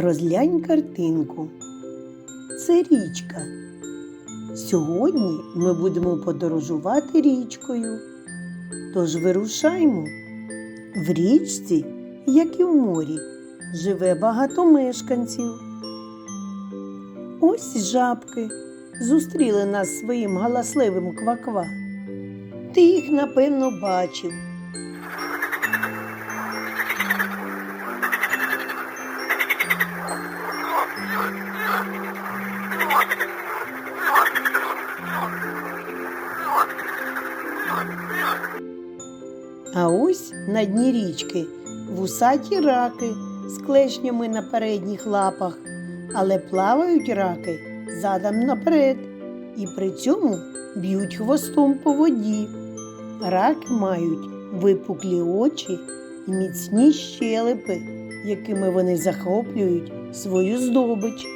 Розглянь картинку. Це річка. Сьогодні ми будемо подорожувати річкою. Тож вирушаймо. В річці, як і в морі, живе багато мешканців. Ось жабки зустріли нас своїм галасливим кваква. Ти їх, напевно, бачив. А ось на дні річки вусаті раки з клешнями на передніх лапах, але плавають раки задом наперед і при цьому б'ють хвостом по воді. Раки мають випуклі очі і міцні щелепи, якими вони захоплюють свою здобич.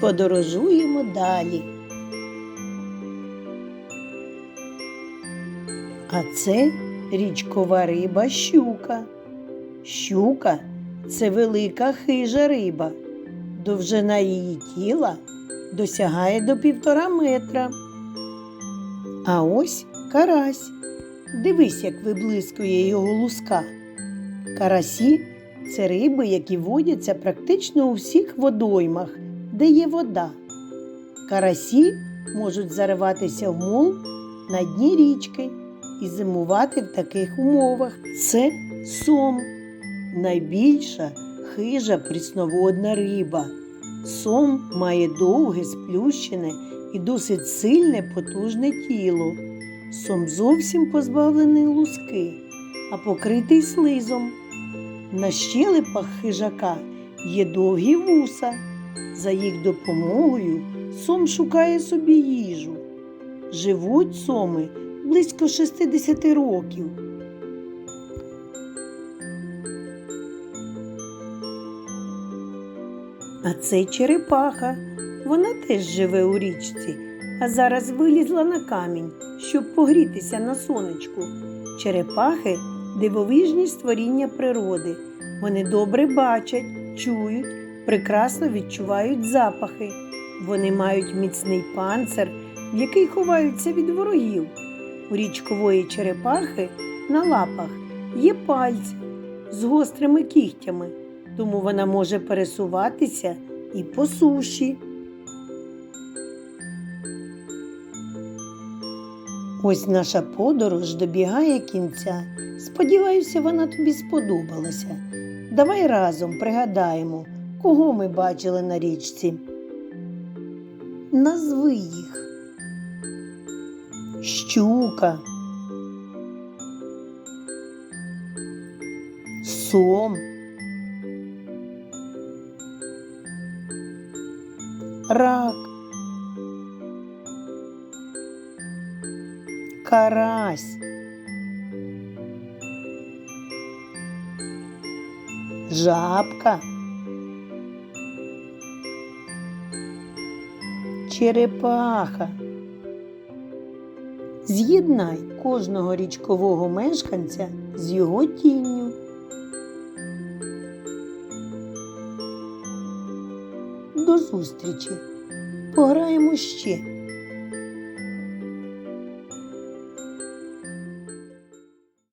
Подорожуємо далі. А це річкова риба щука. Щука це велика хижа риба. Довжина її тіла досягає до півтора метра. А ось карась. Дивись, як виблискує його луска. Карасі це риби, які водяться практично у всіх водоймах, де є вода. Карасі можуть зариватися в мул на дні річки і зимувати в таких умовах. Це сом, найбільша хижа прісноводна риба. Сом має довге, сплющене і досить сильне потужне тіло. Сом зовсім позбавлений луски, а покритий слизом. На щелепах хижака є довгі вуса. За їх допомогою сом шукає собі їжу. Живуть соми близько 60 років. А це черепаха. Вона теж живе у річці, а зараз вилізла на камінь, щоб погрітися на сонечку. Черепахи дивовижні створіння природи. Вони добре бачать, чують, прекрасно відчувають запахи. Вони мають міцний панцир, в який ховаються від ворогів. У річкової черепахи на лапах є пальці з гострими кігтями, тому вона може пересуватися і по суші. Ось наша подорож добігає кінця. Сподіваюся, вона тобі сподобалася. Давай разом пригадаємо, кого ми бачили на річці. Назви їх. Щука. Сом. Рак. Карась. Жабка. Черепаха. З'єднай кожного річкового мешканця з його тінню. До зустрічі. Пограємо ще.